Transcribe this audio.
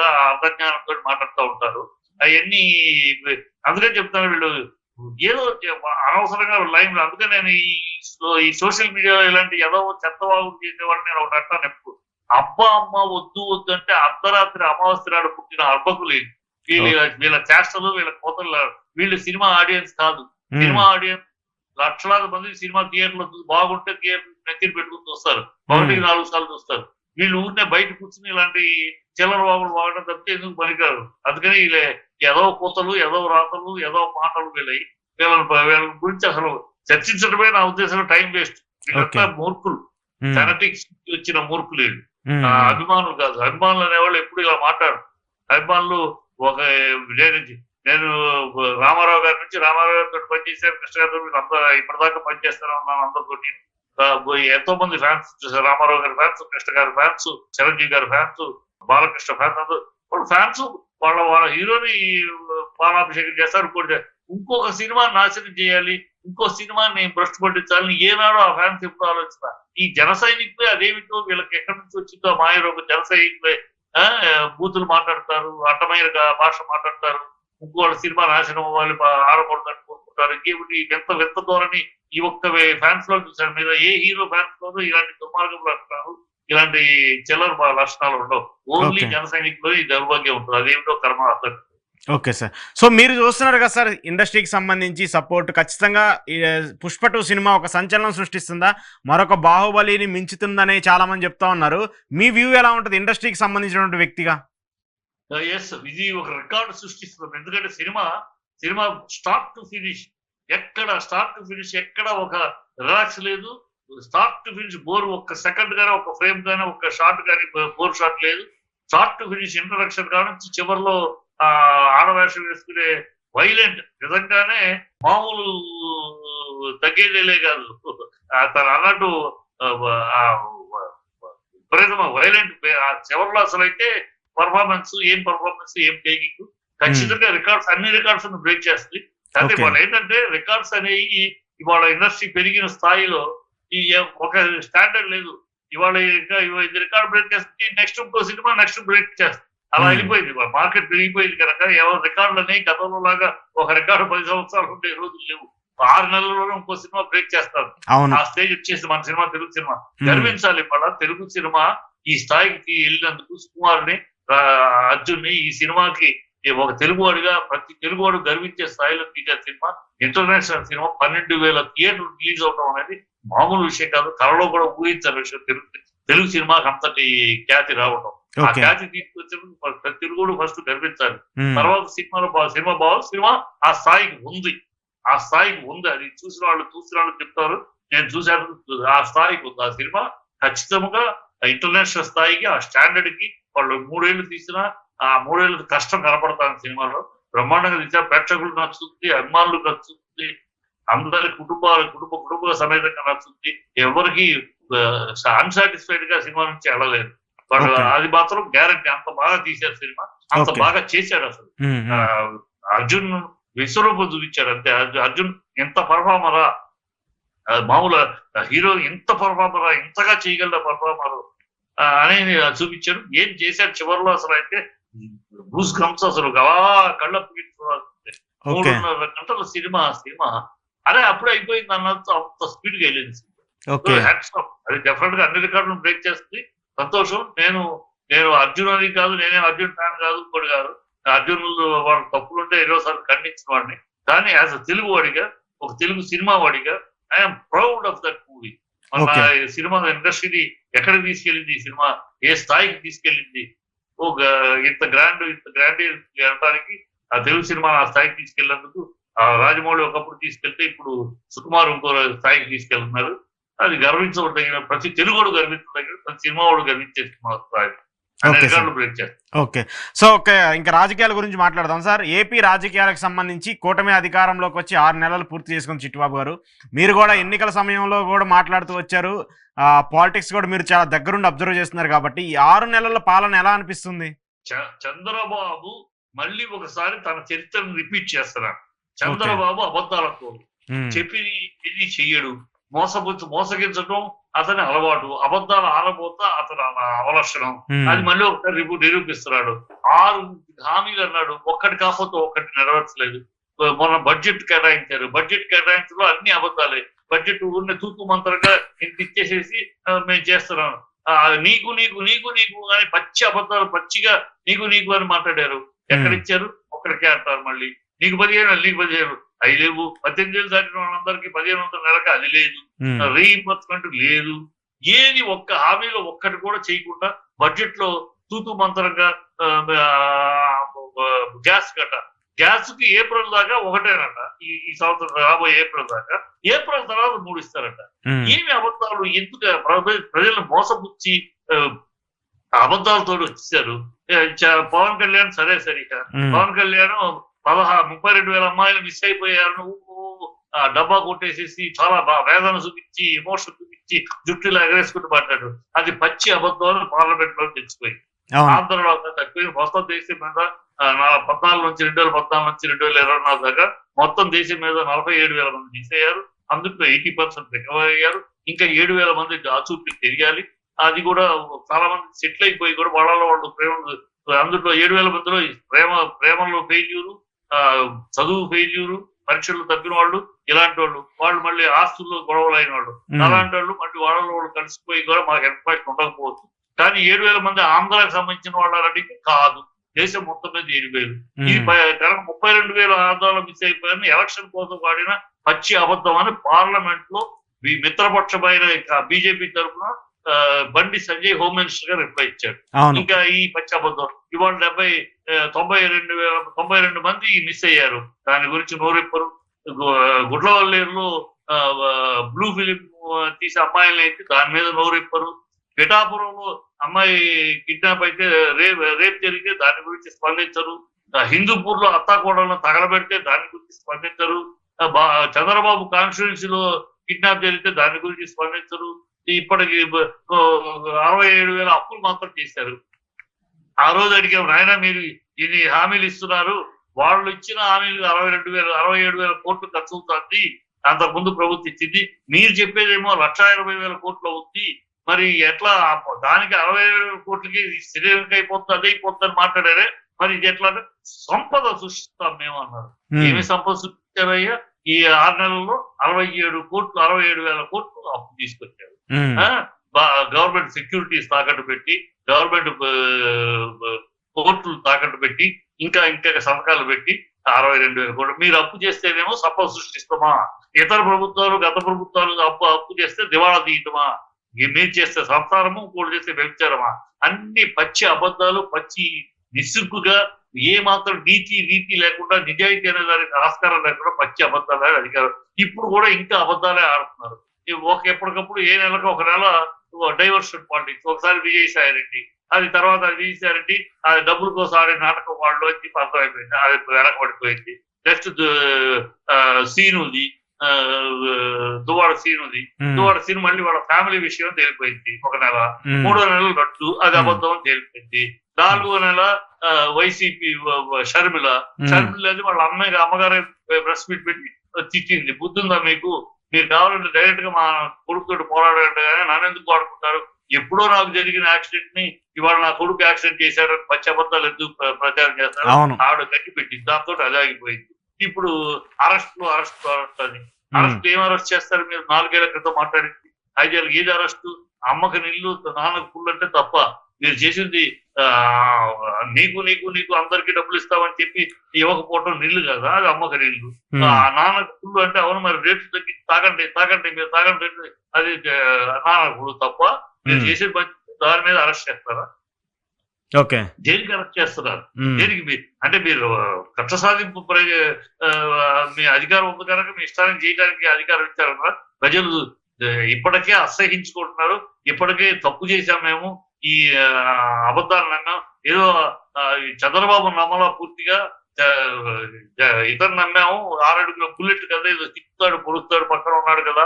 అర్థంగా అర్థజ్ఞానంతో మాట్లాడుతూ ఉంటారు. అవన్నీ అందుకని చెప్తాను వీళ్ళు ఏదో అనవసరంగా లైవ్ అందుకని నేను ఈ సోషల్ మీడియాలో ఇలాంటి ఏదో చెత్తవాగు చేసేవాడిని నేను ఒకటి అంటాను ఎప్పుడు. అబ్బా అమ్మ వద్దు వద్దు అంటే అర్ధరాత్రి అమావాస్య నాడు పుట్టిన అర్భకులు వీళ్ళు. వీళ్ళ వీళ్ళ చేష్టలు వీళ్ళ కోతలు వీళ్ళు సినిమా ఆడియన్స్ కాదు. సినిమా ఆడియన్స్ లక్షలాది మంది సినిమా థియేటర్లో బాగుంటే థియేటర్ నెత్తిని పెట్టుకుని చూస్తారు. ఒకటికి నాలుగు సార్లు చూస్తారు. వీళ్ళు ఊరినే బయట కూర్చుని ఇలాంటి చిల్లర బాబులు వాడడం తప్పితే ఎందుకు పనికారు అందుకని వీళ్ళే ఏదో కూతలు ఏదో రాతలు ఏదో మాటలు వీళ్ళవి వీళ్ళ వీళ్ళ గురించి అసలు చర్చించడమే నా ఉద్దేశంలో టైం వేస్ట్. వీళ్ళంతా. మూర్ఖులు. జెనటిక్స్ వచ్చిన మూర్ఖులు వీళ్ళు. అభిమానులు కాదు. అభిమానులు అనేవాళ్ళు ఎప్పుడు ఇలా మాట్లాడు అభిమానులు ఒక నేను నేను రామారావు గారి నుంచి రామారావు గారితో పనిచేశారు కృష్ణ గారితో అందరూ ఇప్పటిదాకా పనిచేస్తాను ఉన్నాను అందరితోటి. ఎంతో మంది ఫ్యాన్స్ రామారావు గారి ఫ్యాన్స్ కృష్ణ గారి ఫ్యాన్స్ చిరంజీవి గారి ఫ్యాన్స్ బాలకృష్ణ ఫ్యాన్స్ అందరూ వాళ్ళ ఫ్యాన్స్ వాళ్ళ వాళ్ళ హీరోని పాలాభిషేకం చేస్తారు. ఇంకోటి ఇంకొక సినిమా నాశనం చేయాలి ఇంకో సినిమాని భ్రష్టు పట్టించాలని ఏనాడో ఆ ఫ్యాన్స్ ఎప్పుడు ఆలోచన ఈ జన సైనికులే అదేమిటో వీళ్ళకి ఎక్కడి నుంచి వచ్చిందో మాయరోగ జన సైనికులే బూతులు మాట్లాడతారు అడ్డమైన భాష మాట్లాడతారు ఇంకోళ్ళ సినిమా నాశనం అవ్వాలి ఆడకూడదని కోరుకుంటారు. ఇంకేమిటి? ఎంత వింత ధోరణి ఈ ఒక్క ఫ్యాన్స్లో చూసారు మీద ఏ హీరో ఫ్యాన్స్ లోనూ ఇలాంటి దుర్మార్గం లక్షణాలు ఇలాంటి చిల్లర లక్షణాలు ఉండవు. ఓన్లీ. జన సైనికులు ఈ దౌర్భాగ్యం ఉంటుంది. అదేమిటో కర్మ అర్థం ఓకే సార్ సో మీరు చూస్తున్నారు కదా సార్ ఇండస్ట్రీకి సంబంధించి సపోర్ట్ ఖచ్చితంగా పుష్ప టూ సినిమా ఒక సంచలనం సృష్టిస్తుందా? మరొక బాహుబలిని మించుతుందని చాలా మంది చెప్తా ఉన్నారు. మీ వ్యూ ఎలా ఉంటుంది ఇండస్ట్రీకి సంబంధించినటువంటి వ్యక్తిగా? ఎస్ ఇది ఒక రికార్డు సృష్టిస్తుంది. ఎందుకంటే cinema cinema start to finish ఎక్కడ స్టార్ట్ టు ఫినిష్ ఎక్కడ ఒక రిలాక్స్ లేదు. స్టార్ట్ టు ఫినిష్ బోర్ ఒక్క సెకండ్ గానీ ఒక ఫ్రేమ్ గానీ ఒక షార్ట్ కానీ బోర్ షాట్ లేదు. స్టార్ట్ టు ఫినిష్ ఇంట్రడక్షన్ కానుంచి చివరిలో ఆ ఆడవేషం వేసుకునే వైలెంట్. నిజంగానే మామూలు తగ్గేదేలే కాదు. తను అన్నట్టు విపరీతమ వైలెంట్ చివరిలో అసలు అయితే పర్ఫార్మెన్స్ ఏం పర్ఫార్మెన్స్ ఏం టేకింగ్ ఖచ్చితంగా రికార్డ్స్ అన్ని రికార్డ్స్ బ్రేక్ చేస్తుంది. అయితే Okay. వాళ్ళు ఏంటంటే రికార్డ్స్ అనేవి ఇవాళ ఇండస్ట్రీ పెరిగిన స్థాయిలో ఈ ఒక స్టాండర్డ్ లేదు. ఇవాళ ఇది రికార్డ్ బ్రేక్ చేస్తుంది నెక్స్ట్ ఇంకో సినిమా నెక్స్ట్ బ్రేక్ చేస్తుంది అలా Hmm. వెళ్ళిపోయింది. మార్కెట్ పెరిగిపోయింది కనుక ఎవరు రికార్డులు అనేవి గతంలో లాగా ఒక రికార్డు పది సంవత్సరాలు ఉండే రోజులు లేవు. ఆరు నెలల్లోనే ఇంకో సినిమా బ్రేక్ చేస్తారు. ఆ స్టేజ్ వచ్చేసి మన సినిమా తెలుగు సినిమా. ఉమ్, గర్వించాలి మన తెలుగు సినిమా ఈ స్థాయికి వెళ్ళినందుకు సుకుమార్ని ఆ, అర్జున్ని ఈ సినిమాకి ఒక తెలుగువాడిగా ప్రతి తెలుగువాడు గర్వించే స్థాయిలో తీసే సినిమా. ఇంటర్నేషనల్ సినిమా పన్నెండు వేల థియేటర్ రిలీజ్ అవడం అనేది మామూలు విషయం కాదు. కళలో కూడా ఊహించని విషయం. తెలుగు తెలుగు సినిమాకి అంతటి ఖ్యాతి రావడం ఆ ఖ్యాతి తీసుకొచ్చినప్పుడు ప్రతి తెలుగుడు ఫస్ట్ ఉమ్, తర్వాత సినిమాలో సినిమా బాగుంది. సినిమా ఆ స్థాయికి ఉంది. ఆ స్థాయికి ఉంది. అది చూసిన వాళ్ళు చూసిన వాళ్ళు చెప్తారు. నేను చూశాను. ఆ స్థాయికి ఉంది. ఆ సినిమా ఖచ్చితంగా ఇంటర్నేషనల్ స్థాయికి ఆ స్టాండర్డ్కి వాళ్ళు మూడేళ్ళు తీసిన ఆ మూడేళ్ళు కష్టం కనపడతాను సినిమాలో. బ్రహ్మాండంగా తీసిన ప్రేక్షకులు నచ్చుతుంది అభిమానులు నచ్చుతుంది. అందరి కుటుంబాల కుటుంబ కుటుంబ సమేతంగా నచ్చుతుంది ఎవరికి అన్సాటిస్ఫైడ్గా సినిమా నుంచి వెళ్ళలేదు. వాళ్ళు. అది మాత్రం గ్యారంటీ అంత బాగా తీశారు సినిమా. అంత. బాగా చేశాడు అసలు. అర్జున్ విశ్వరూపం చూపించాడు అంతే. అర్జున్- ఎంత పర్ఫార్మరా మామూలు హీరో ఎంత పర్ఫార్మరా ఇంతగా చేయగల పర్ఫార్మర్ అనేది చూపించాడు. ఏం చేశాడు చివరిలో అసలు అయితే బూస్ గమ్స్ అసలు అలా కళ్ళ మూడున్నర గంటల సినిమా సినిమా. అరే అప్పుడే అయిపోయింది అన్నట్టు అంత స్పీడ్గా వెళ్ళింది అది డెఫినెట్గా అన్ని రికార్డులను బ్రేక్ చేస్తుంది. సంతోషం. నేను నేను అర్జున్ అని కాదు నేనే అర్జున్ ఫ్యాన్ కాదు ఇంకోటి కాదు. అర్జున్ వాళ్ళ తప్పులుంటే ఎన్నోసార్లు ఖండించిన వాడిని. కానీ యాజ్ అ తెలుగు వాడిగా ఒక తెలుగు సినిమా వాడిగా I'm proud of that movie మన. సినిమా ఇండస్ట్రీని ఎక్కడికి తీసుకెళ్ళింది ఈ సినిమా? ఏ స్థాయికి తీసుకెళ్ళింది? ఒక ఇంత గ్రాండ్ ఇంత గ్రాండ్ అనడానికి ఆ తెలుగు సినిమా ఆ స్థాయికి తీసుకెళ్ళినందుకు రాజమౌళి ఒకప్పుడు తీసుకెళ్తే ఇప్పుడు సుకుమార్ ఇంకో స్థాయికి తీసుకెళ్తున్నారు. అది గర్వించదగిన ప్రతి తెలుగుడు గర్వించదగిన ప్రతి సినిమా వాడు గర్వించే సినిమా స్థాయి. అనే Okay, sir. రికార్డులు బ్రేక్ చేస్తారు ఓకే. సో ఓకే ఇంకా రాజకీయాల గురించి మాట్లాడదాం సార్. ఏపీ రాజకీయాలకు సంబంధించి కూటమి అధికారంలోకి వచ్చి ఆరు నెలలు పూర్తి చేసుకుని చిట్టుబాబు గారు. మీరు కూడా ఎన్నికల సమయంలో కూడా మాట్లాడుతూ వచ్చారు. పాలిటిక్స్ కూడా మీరు చాలా దగ్గరుండి అబ్జర్వ్ చేస్తున్నారు కాబట్టి ఈ ఆరు నెలల పాలన ఎలా అనిపిస్తుంది? చంద్రబాబు మళ్ళీ ఒకసారి తన చరిత్రను రిపీట్ చేస్తున్నారు చంద్రబాబు అబద్ధాలతో ఉమ్, చెప్పి ఇది చెయ్యడు. మోసపుచ్చు మోసగించడం అతని అలవాటు. అబద్ధాలు ఆడబోతా అతని అవలక్షణం. అది మళ్ళీ ఒకసారి నిరూ- నిరూపిస్తున్నాడు. ఆరు హామీలు అన్నాడు. ఒక్కటి కాకపోతే ఒక్కటి నెరవేర్చలేదు. మొన్న బడ్జెట్ కేటాయించారు. బడ్జెట్ కేటాయించలో అన్ని అబద్ధాలే. బడ్జెట్ ఊరిని తూతు మంత్రంగా ఇంత ఇచ్చేసేసి మేము చేస్తున్నాం. నీకు నీకు నీకు నీకు అని పచ్చి అబద్ధాలు పచ్చిగా నీకు నీకు అని మాట్లాడారు. ఎక్కడ. ఇచ్చారు ఒక్కడికే అంటారు మళ్ళీ. నీకు పదిహేను నీకు పదిహేను. అవి లేవు. పద్దెనిమిది ఏళ్ళు దాటిన వాళ్ళందరికీ పదిహేను వందల నెలకి అది లేదు. రీఇంబర్స్మెంట్ లేదు. ఏది ఒక్క హామీలో ఒక్కటి కూడా చేయకుండా బడ్జెట్లో తూతు మంత్రంగా గ్యాస్ కట్ట. గ్యాస్కి ఏప్రిల్ దాకా ఒకటేనట. ఈ ఈ సంవత్సరం రాబోయే ఏప్రిల్ దాకా. ఏప్రిల్ తర్వాత మూడు ఇస్తారట. ఏమి అబద్ధాలు? ఎందుకు ప్రజ- ప్రజలను మోసపుచ్చి అబద్ధాలతో వచ్చేసారు పవన్ కళ్యాణ్ సరే సరిగా. పవన్ కళ్యాణ్ పదహా ముప్పై రెండు వేల అమ్మాయిలు మిస్ అయిపోయారు. డబ్బా కొట్టేసేసి చాలా వేదన చూపించి ఎమోషన్ చూపించి జుట్టులో ఎగరేసుకుంటూ మాట్లాడు అది పచ్చి అబద్ధం పార్లమెంట్లో అవును. ఆంధ్రలో తక్కువ మొత్తం దేశం మీద పద్నాలుగు నుంచి రెండు వేల పద్నాలుగు నుంచి రెండు వేల ఇరవై నాలుగు దాకా మొత్తం దేశం మీద నలభై ఏడు వేల మంది మిస్ అయ్యారు. అందులో ఎయిటీ పర్సెంట్ రికవర్ అయ్యారు. ఇంకా ఏడు వేల మంది ఆచూకీ తెలియాలి అది కూడా చాలా మంది సెటిల్ అయిపోయి కూడా వాళ్ళలో వాళ్ళు ప్రేమ అందులో ఏడు వేల మందిలో ప్రేమ ప్రేమలో ఫెయిల్యూరు చదువు ఫెయిల్యూరు పరీక్షలు తప్పిన వాళ్ళు ఇలాంటి వాళ్ళు. వాళ్ళు మళ్ళీ ఆస్తుల్లో గొడవలు అయిన వాళ్ళు అలాంటి వాళ్ళు మళ్ళీ వాళ్ళలో వాళ్ళు కలిసిపోయి కూడా మాకు ఇన్ఫాక్ట్ ఉండకపోవచ్చు. కానీ ఏడు వేల మంది ఆంధ్రాకి సంబంధించిన వాళ్ళకి కాదు. దేశం మొత్తం మీద ఏడు వేలు కనుక ముప్పై రెండు వేల ఆందోళన మిస్ అయిపోయిన ఎలక్షన్ కోసం వాడిన పచ్చి అబద్ధం అని పార్లమెంట్లో మిత్రపక్షమైన బీజేపీ తరఫున బండి సంజయ్ హోమ్ మినిస్టర్గా రిప్లై ఇచ్చాడు ఇంకా ఈ పచ్చి అబద్ధం ఇవాళ డెబ్బై తొంభై రెండు వేల తొంభై రెండు మంది మిస్ అయ్యారు. దాని గురించి నోరెప్పరు. గుడ్లవల్లేరులో బ్లూ ఫిలిం తీసే అమ్మాయిలను అయితే దాని మీద నోరెప్పరు. పిఠాపురంలో అమ్మాయి కిడ్నాప్ అయితే రేప్ రేప్ జరిగితే దాని గురించి స్పందించరు. హిందూపూర్లో అత్తాకోడలను తగలబెడితే దాని గురించి స్పందించరు. చంద్రబాబు కాన్స్టిట్యున్సీ లో కిడ్నాప్ జరిగితే దాని గురించి స్పందించరు. ఇప్పటికి అరవై ఏడు వేల అప్పులు మాత్రం చేశారు ఆ రోజు అడిగాం నాయన మీరు ఇన్ని హామీలు ఇస్తున్నారు. వాళ్ళు ఇచ్చిన హామీలు అరవై రెండు వేల అరవై ఏడు వేల కోట్లు ఖర్చు అవుతుంది. అంతకుముందు ప్రభుత్వం ఇచ్చింది. మీరు చెప్పేదేమో లక్ష ఇరవై వేల కోట్లు అవుతుంది మరి ఎట్లా దానికి అరవై ఏడు వేల కోట్లకి శరీరంకి అయిపోతుంది అదే అయిపోతుంది అని మాట్లాడారే. మరి ఇది ఎట్లా అంటే సంపద సృష్టిస్తాం మేము అన్నారు. ఏమి సంపద సృష్టించారయ్యా? ఈ ఆరు నెలల్లో అరవై ఏడు కోట్లు అరవై ఏడు వేల కోట్లు అప్పు తీసుకొచ్చారు. Hmm. గవర్నమెంట్ సెక్యూరిటీస్ తాకట్టు పెట్టి గవర్నమెంట్ కోర్టులు తాకట్టు పెట్టి ఇంకా ఇంకా సంతకాలు పెట్టి అరవై రెండు వేల కోట్లు. మీరు అప్పు చేస్తేనేమో సప్ప సృష్టిస్తామా? ఇతర ప్రభుత్వాలు గత ప్రభుత్వాలు అప్పు అప్పు చేస్తే దివాళా తీయటమా? మీరు చేస్తే సంసారము ఇంకోటి చేస్తే వ్యభిచారమా? అన్ని పచ్చి అబద్ధాలు పచ్చి నిస్సుగ్గుగా ఏ మాత్రం నీతి నీతి లేకుండా నిజాయితీ అనే దానికి ఆస్కారం లేకుండా పచ్చి అబద్ధాలే అధికారం. ఇప్పుడు కూడా ఇంకా అబద్ధాలే ఆడుతున్నారు. ఈ ఒక ఎప్పటికప్పుడు ఏ నెలకు ఒక నెల డైవర్షన్ పాలిటిక్స్ ఒకసారి విజయసాయి రెడ్డి అది తర్వాత విజయసాయి రెడ్డి అది డబ్బుల కోసం ఆడే నాటకం వాళ్ళు వచ్చి అర్థమైపోయింది అది వెనకబడిపోయింది. నెక్స్ట్ సీనుది ఆ, దువాడ సీనుది ఉమ్, దువాడ సీను మళ్ళీ వాళ్ళ ఫ్యామిలీ విషయం తేలిపోయింది ఒక నెల. మూడో నెలలు నట్టు అది. అబద్ధం తేలిపోయింది. నాలుగో నెల వైసీపీ షర్మిల. షర్మిల వాళ్ళ అమ్మాయి అమ్మగారే ప్రెస్ మీట్ పెట్టి తిట్టింది. బుద్ధుందా మీకు? మీరు కావాలంటే డైరెక్ట్గా మా కొడుకుతో పోరాడంటే కానీ నన్ను ఎందుకు వాడుకుంటారు? ఎప్పుడో నాకు జరిగిన యాక్సిడెంట్ని ఇవాళ నా కొడుకు యాక్సిడెంట్ చేశారు పచ్చి అబద్ధాలు ఎందుకు ప్ర- ప్రచారం చేస్తారు? ఆవిడ గట్టి పెట్టింది. దాంతో అది ఆగిపోయింది. ఇప్పుడు అరెస్ట్ అరెస్ట్ అరెస్ట్ అని. అరెస్ట్ ఏం అరెస్ట్ చేస్తారు? మీరు నాలుగేళ్ళ క్రితం మాట్లాడింది. ఐదేళ్ళకి ఏది అరెస్ట్ అమ్మకి నీళ్ళు నాన్నకు పుల్లు అంటే తప్ప. మీరు చేసింది నీకు నీకు నీకు అందరికీ డబ్బులు ఇస్తామని చెప్పి ఇవ్వకపోవటం నీళ్ళు కదా అది అమ్మకి నీళ్ళు ఆ నాన్నకు పుల్లు అంటే అవును మరి రేట్లు తగ్గి తాగండి తాగండి మీరు తాగండి అది ఆ, నాన్నకు పుల్లు తప్ప మీరు చేసే దాని మీద అరెస్ట్ చేస్తారా? ఓకే. దేనికి అరెస్ట్ చేస్తున్నారు? దేనికి మీరు అంటే మీరు కక్ష సాధింపు మీ అధికారం ఉంది కనుక మీ ఇష్టానికి చేయడానికి అధికారం ఇచ్చారు కదా ప్రజలు ఇప్పటికే అసహించుకుంటున్నారు. ఇప్పటికే తప్పు చేశాం మేము. ఈ ఆ, ఏదో చంద్రబాబు నమ్మలా పూర్తిగా జ- ఇతను నమ్మాము ఆరడుగుల బుల్లెట్ కదా ఏదో తిప్పుతాడు పొడుస్తాడు పక్కన ఉన్నాడు కదా.